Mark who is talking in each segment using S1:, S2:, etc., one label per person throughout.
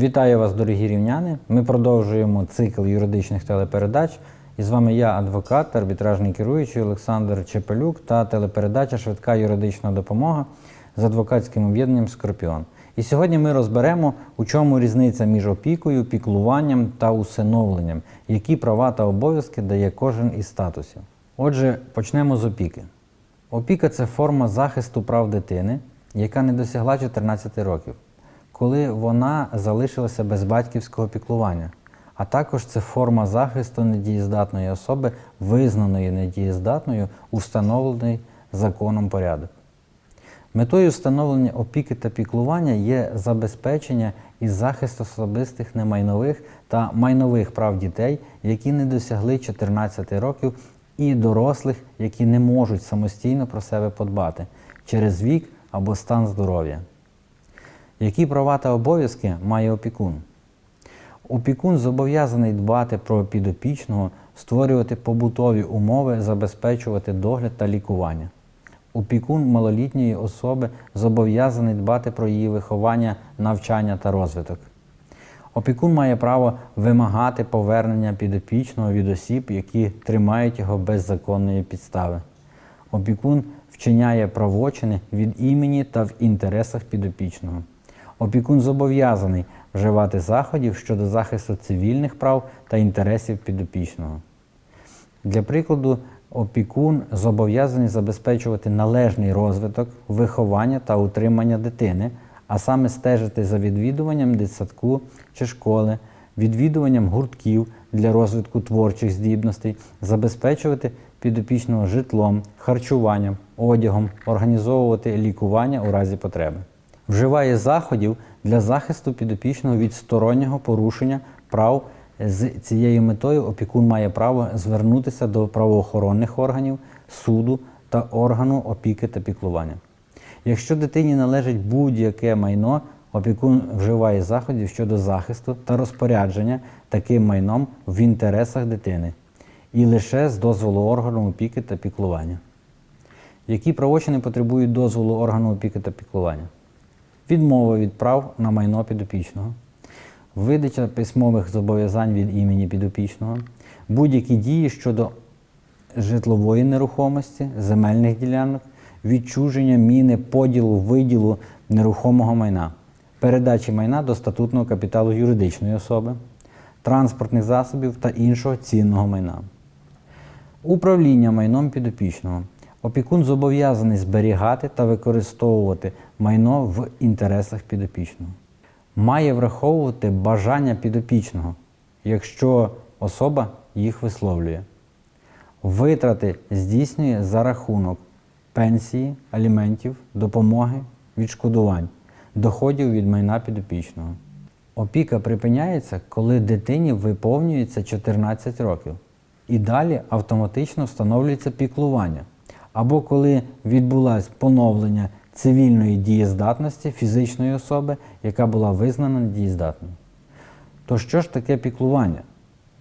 S1: Вітаю вас, дорогі рівняни. Ми продовжуємо цикл юридичних телепередач. І з вами я, адвокат, арбітражний керуючий Олександр Чепелюк та телепередача Швидка юридична допомога з адвокатським об'єднанням Скорпіон. І сьогодні ми розберемо, у чому різниця між опікою, піклуванням та усиновленням, які права та обов'язки дає кожен із статусів. Отже, почнемо з опіки. Опіка це форма захисту прав дитини, яка не досягла 14 років, коли вона залишилася без батьківського піклування. А також це форма захисту недієздатної особи, визнаної недієздатною у встановлений законом порядок. Метою встановлення опіки та піклування є забезпечення і захист особистих немайнових та майнових прав дітей, які не досягли 14 років, і дорослих, які не можуть самостійно про себе подбати через вік або стан здоров'я. Які права та обов'язки має опікун? Опікун зобов'язаний дбати про підопічного, створювати побутові умови, забезпечувати догляд та лікування. Опікун малолітньої особи зобов'язаний дбати про її виховання, навчання та розвиток. Опікун має право вимагати повернення підопічного від осіб, які тримають його без законної підстави. Опікун вчиняє правочини від імені та в інтересах підопічного. Опікун зобов'язаний вживати заходів щодо захисту цивільних прав та інтересів підопічного. Для прикладу, опікун зобов'язаний забезпечувати належний розвиток, виховання та утримання дитини, а саме стежити за відвідуванням дитсадку чи школи, відвідуванням гуртків для розвитку творчих здібностей, забезпечувати підопічного житлом, харчуванням, одягом, організовувати лікування у разі потреби. Вживає заходів для захисту підопічного від стороннього порушення прав з цією метою опікун має право звернутися до правоохоронних органів, суду та органу опіки та піклування. Якщо дитині належить будь-яке майно, опікун вживає заходів щодо захисту та розпорядження таким майном в інтересах дитини і лише з дозволу органу опіки та піклування. Які правочини потребують дозволу органу опіки та піклування? Відмова від прав на майно підопічного, видача письмових зобов'язань від імені підопічного, будь-які дії щодо житлової нерухомості, земельних ділянок, відчуження міни, поділу, виділу нерухомого майна, передачі майна до статутного капіталу юридичної особи, транспортних засобів та іншого цінного майна. Управління майном підопічного. Опікун зобов'язаний зберігати та використовувати майно в інтересах підопічного. Має враховувати бажання підопічного, якщо особа їх висловлює. Витрати здійснює за рахунок пенсії, аліментів, допомоги, відшкодувань, доходів від майна підопічного. Опіка припиняється, коли дитині виповнюється 14 років. І далі автоматично встановлюється піклування. Або коли відбулось поновлення цивільної дієздатності фізичної особи, яка була визнана недієздатною. То що ж таке піклування?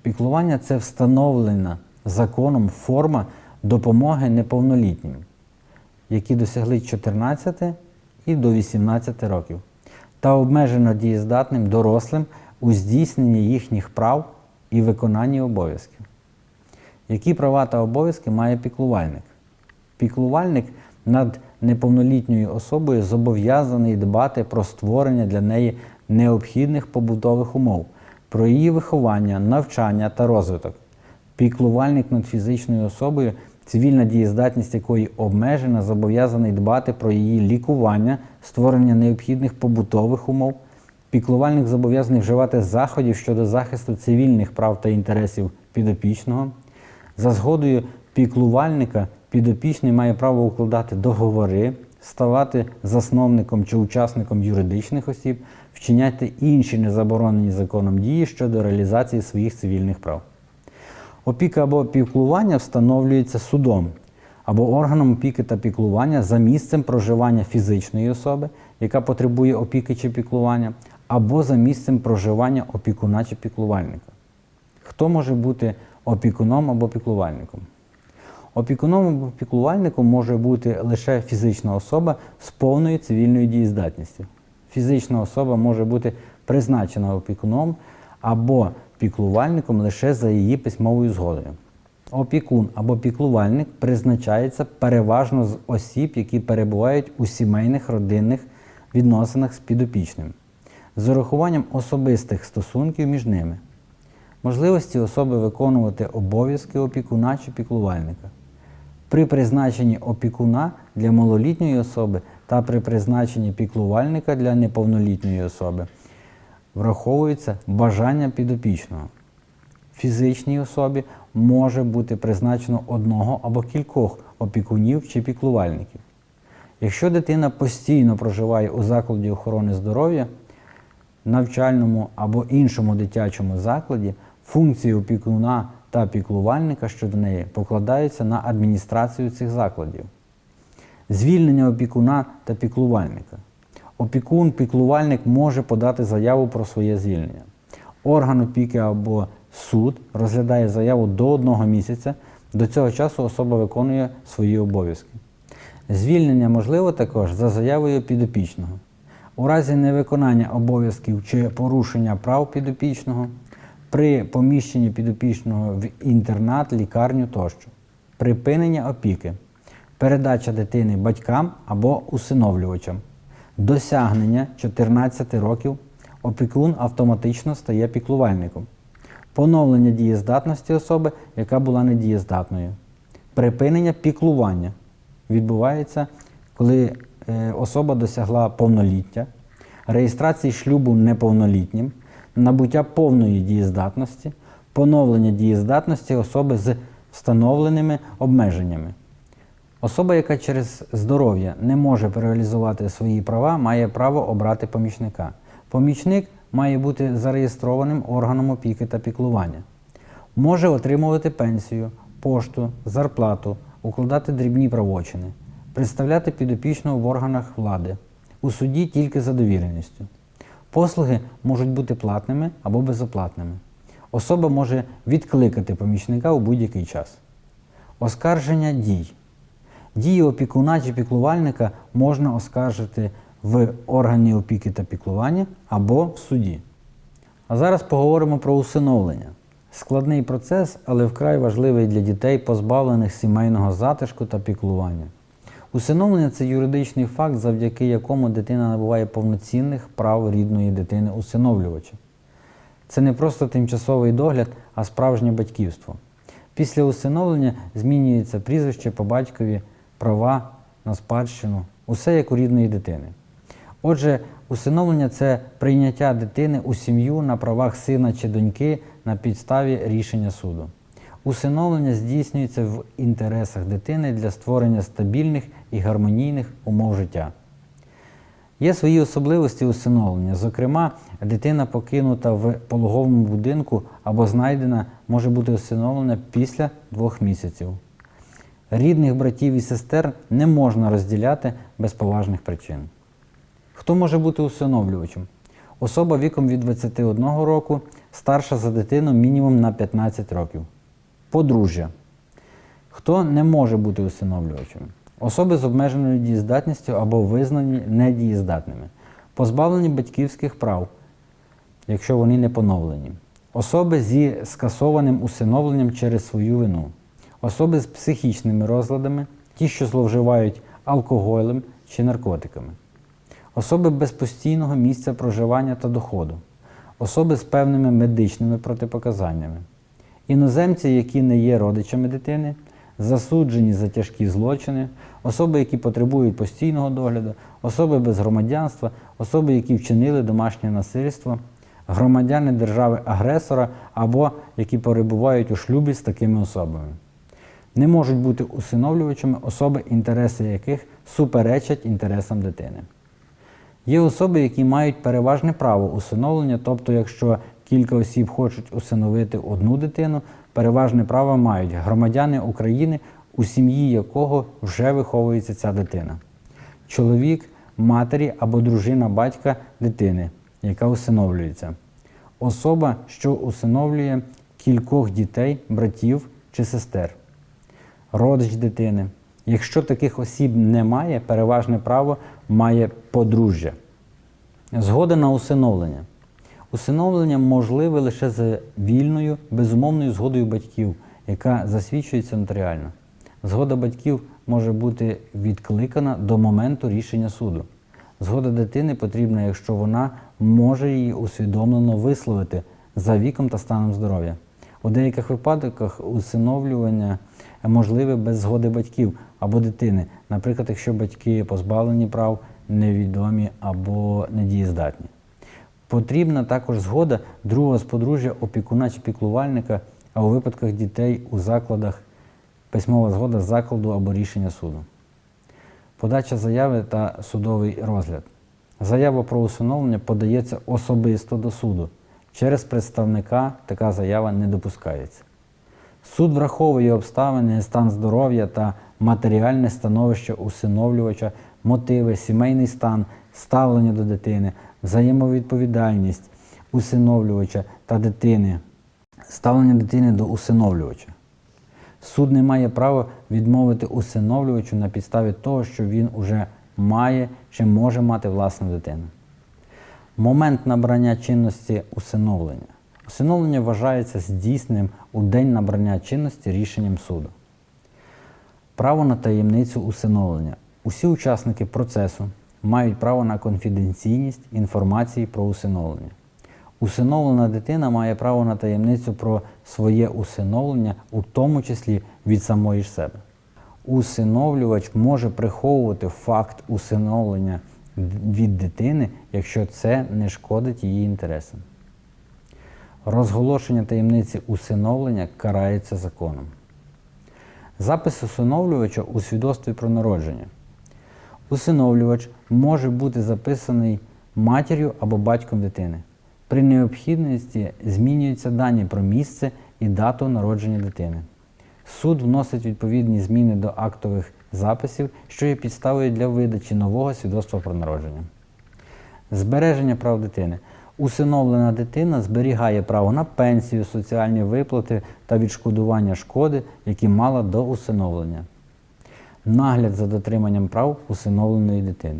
S1: Піклування це встановлена законом форма допомоги неповнолітнім, які досягли 14 і до 18 років, та обмежено дієздатним дорослим у здійсненні їхніх прав і виконанні обов'язків. Які права та обов'язки має піклувальник? Піклувальник над неповнолітньою особою зобов'язаний дбати про створення для неї необхідних побутових умов, про її виховання, навчання та розвиток. Піклувальник над фізичною особою, цивільна дієздатність якої обмежена, зобов'язаний дбати про її лікування, створення необхідних побутових умов. Піклувальник зобов'язаний вживати заходів щодо захисту цивільних прав та інтересів підопічного. За згодою піклувальника підопічний має право укладати договори, ставати засновником чи учасником юридичних осіб, вчиняти інші незаборонені законом дії щодо реалізації своїх цивільних прав. Опіка або піклування встановлюється судом або органом опіки та піклування за місцем проживання фізичної особи, яка потребує опіки чи піклування, або за місцем проживання опікуна чи піклувальника. Хто може бути опікуном або піклувальником? Опікуном або піклувальником може бути лише фізична особа з повною цивільною дієздатністю. Фізична особа може бути призначена опікуном або піклувальником лише за її письмовою згодою. Опікун або піклувальник призначається переважно з осіб, які перебувають у сімейних родинних відносинах з підопічним, з урахуванням особистих стосунків між ними, можливості особи виконувати обов'язки опікуна чи піклувальника. При призначенні опікуна для малолітньої особи та при призначенні піклувальника для неповнолітньої особи враховується бажання підопічного. Фізичній особі може бути призначено одного або кількох опікунів чи піклувальників. Якщо дитина постійно проживає у закладі охорони здоров'я, навчальному або іншому дитячому закладі, функції опікуна та піклувальника щодо неї покладаються на адміністрацію цих закладів. Звільнення опікуна та піклувальника. Опікун, піклувальник може подати заяву про своє звільнення. Орган опіки або суд розглядає заяву до одного місяця. До цього часу особа виконує свої обов'язки. Звільнення можливо також за заявою підопічного. У разі невиконання обов'язків чи порушення прав підопічного, при поміщенні підопічного в інтернат, лікарню тощо, припинення опіки, передача дитини батькам або усиновлювачам, досягнення 14 років. Опікун автоматично стає піклувальником, поновлення дієздатності особи, яка була недієздатною, припинення піклування. Відбувається, коли е, особа досягла повноліття, реєстрації шлюбу неповнолітнім, набуття повної дієздатності, поновлення дієздатності особи з встановленими обмеженнями. Особа, яка через здоров'я не може реалізувати свої права, має право обрати помічника. Помічник має бути зареєстрованим органом опіки та піклування. Може отримувати пенсію, пошту, зарплату, укладати дрібні правочини, представляти підопічного в органах влади, у суді тільки за довіреністю. Послуги можуть бути платними або безоплатними. Особа може відкликати помічника у будь-який час. Оскарження дій. Дії опікуна чи піклувальника можна оскаржити в органі опіки та піклування або в суді. А зараз поговоримо про усиновлення. Складний процес, але вкрай важливий для дітей, позбавлених сімейного затишку та піклування. Усиновлення це юридичний факт, завдяки якому дитина набуває повноцінних прав рідної дитини усиновлювача. Це не просто тимчасовий догляд, а справжнє батьківство. Після усиновлення змінюється прізвище по батькові, права на спадщину, усе як у рідної дитини. Отже, усиновлення це прийняття дитини у сім'ю на правах сина чи доньки на підставі рішення суду. Усиновлення здійснюється в інтересах дитини для створення стабільних і гармонійних умов життя. Є свої особливості усиновлення. Зокрема, дитина покинута в пологовому будинку або знайдена може бути усиновлена після двох місяців. Рідних братів і сестер не можна розділяти без поважних причин. Хто може бути усиновлювачем? Особа віком від 21 року, старша за дитину мінімум на 15 років. Подружжя. Хто не може бути усиновлювачем? Особи з обмеженою дієздатністю або визнані недієздатними, позбавлені батьківських прав, якщо вони не поновлені. Особи зі скасованим усиновленням через свою вину. Особи з психічними розладами, ті, що зловживають алкоголем чи наркотиками особи без постійного місця проживання та доходу, особи з певними медичними протипоказаннями, іноземці, які не є родичами дитини, засуджені за тяжкі злочини, особи, які потребують постійного догляду, особи без громадянства, особи, які вчинили домашнє насильство, громадяни держави-агресора або які перебувають у шлюбі з такими особами. Не можуть бути усиновлювачами особи, інтереси яких суперечать інтересам дитини. Є особи, які мають переважне право усиновлення, тобто, якщо кілька осіб хочуть усиновити одну дитину, переважне право мають громадяни України, у сім'ї якого вже виховується ця дитина. Чоловік, матері або дружина батька дитини, яка усиновлюється. Особа, що усиновлює кількох дітей, братів чи сестер, родич дитини. Якщо таких осіб немає, переважне право має подружжя. Згода на усиновлення. Усиновлення можливе лише за вільною, безумовною згодою батьків, яка засвідчується нотаріально. Згода батьків може бути відкликана до моменту рішення суду. Згода дитини потрібна, якщо вона може її усвідомлено висловити за віком та станом здоров'я. У деяких випадках усиновлювання можливе без згоди батьків або дитини, наприклад, якщо батьки позбавлені прав, невідомі або недієздатні. Потрібна також згода другого з подружжя, опікуна чи піклувальника, а у випадках дітей у закладах письмова згода закладу або рішення суду. Подача заяви та судовий розгляд. Заява про усиновлення подається особисто до суду. Через представника така заява не допускається. Суд враховує обставини, стан здоров'я та матеріальне становище усиновлювача, мотиви, сімейний стан, ставлення до дитини, взаємовідповідальність усиновлювача та дитини, ставлення дитини до усиновлювача. Суд не має права відмовити усиновлювачу на підставі того, що він уже має чи може мати власну дитину. Момент набрання чинності усиновлення. Усиновлення вважається здійсненим у день набрання чинності рішенням суду. Право на таємницю усиновлення. Усі учасники процесу мають право на конфіденційність інформації про усиновлення. Усиновлена дитина має право на таємницю про своє усиновлення, у тому числі від самої ж себе. Усиновлювач може приховувати факт усиновлення від дитини, якщо це не шкодить її інтересам. Розголошення таємниці усиновлення карається законом. Запис усиновлювача у свідоцтві про народження. Усиновлювач може бути записаний матір'ю або батьком дитини. При необхідності змінюються дані про місце і дату народження дитини. Суд вносить відповідні зміни до актових записів, що є підставою для видачі нового свідоцтва про народження. Збереження прав дитини. Усиновлена дитина зберігає право на пенсію, соціальні виплати та відшкодування шкоди, які мала до усиновлення. Нагляд за дотриманням прав усиновленої дитини.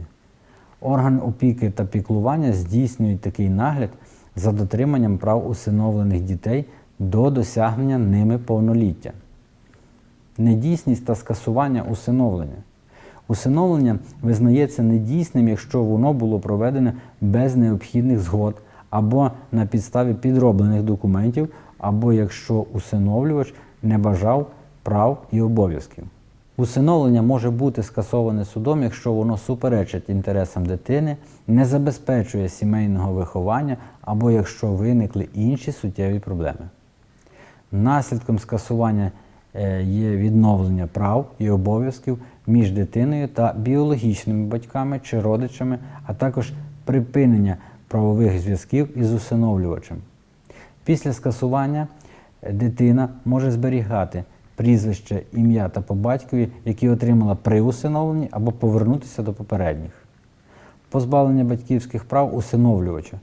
S1: Орган опіки та піклування здійснюють такий нагляд за дотриманням прав усиновлених дітей до досягнення ними повноліття. Недійсність та скасування усиновлення. Усиновлення визнається недійсним, якщо воно було проведене без необхідних згод або на підставі підроблених документів, або якщо усиновлювач не бажав прав і обов'язків. Усиновлення може бути скасоване судом, якщо воно суперечить інтересам дитини, не забезпечує сімейного виховання або якщо виникли інші суттєві проблеми. Наслідком скасування е, є відновлення прав і обов'язків між дитиною та біологічними батьками чи родичами, а також припинення правових зв'язків із усиновлювачем. Після скасування е, дитина може зберігати прізвище, ім'я та по батькові, які отримала при усиновленні, або повернутися до попередніх. Позбавлення батьківських прав усиновлювача.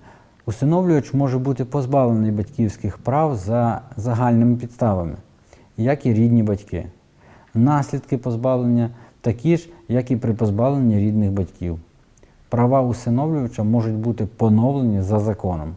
S1: Усиновлювач може бути позбавлений батьківських прав за загальними підставами, як і рідні батьки. Наслідки позбавлення такі ж, як і при позбавленні рідних батьків. Права усиновлювача можуть бути поновлені за законом.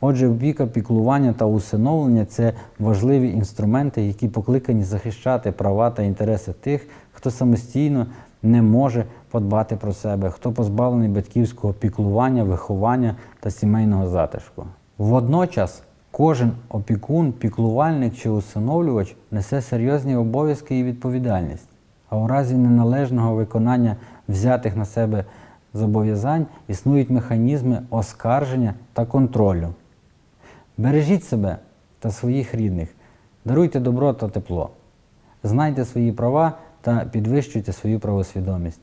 S1: Отже, опіка, піклування та усиновлення це важливі інструменти, які покликані захищати права та інтереси тих, хто самостійно не може подбати про себе, хто позбавлений батьківського піклування, виховання та сімейного затишку. Водночас кожен опікун, піклувальник чи усиновлювач несе серйозні обов'язки і відповідальність, а у разі неналежного виконання взятих на себе зобов'язань існують механізми оскарження та контролю. Бережіть себе та своїх рідних, даруйте добро та тепло, знайте свої права та підвищуйте свою правосвідомість.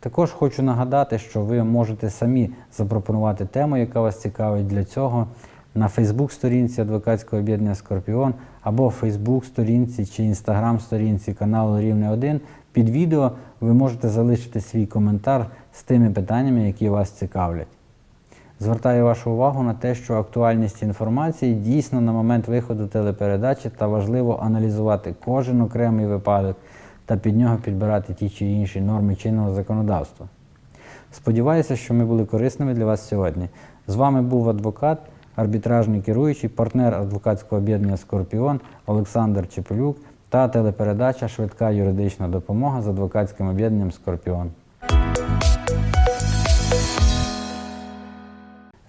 S1: Також хочу нагадати, що ви можете самі запропонувати тему, яка вас цікавить для цього на Фейсбук-сторінці адвокатського об'єднання Скорпіон або Фейсбук-сторінці чи Інстаграм-сторінці каналу Рівне 1. Під відео ви можете залишити свій коментар з тими питаннями, які вас цікавлять. Звертаю вашу увагу на те, що актуальність інформації дійсно на момент виходу телепередачі та важливо аналізувати кожен окремий випадок та під нього підбирати ті чи інші норми чинного законодавства. Сподіваюся, що ми були корисними для вас сьогодні. З вами був адвокат арбітражний керуючий, партнер адвокатського об'єднання Скорпіон Олександр Чепелюк та телепередача Швидка юридична допомога з адвокатським об'єднанням Скорпіон.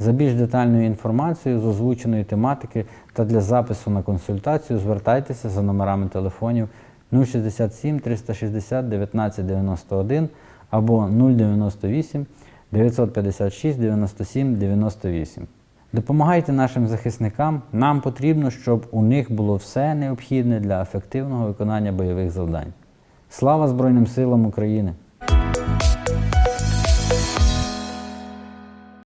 S1: За більш детальною інформацією з озвученої тематики та для запису на консультацію звертайтеся за номерами телефонів 067 360 19 91 або 098 956 97 98. Допомагайте нашим захисникам. Нам потрібно, щоб у них було все необхідне для ефективного виконання бойових завдань. Слава Збройним силам України!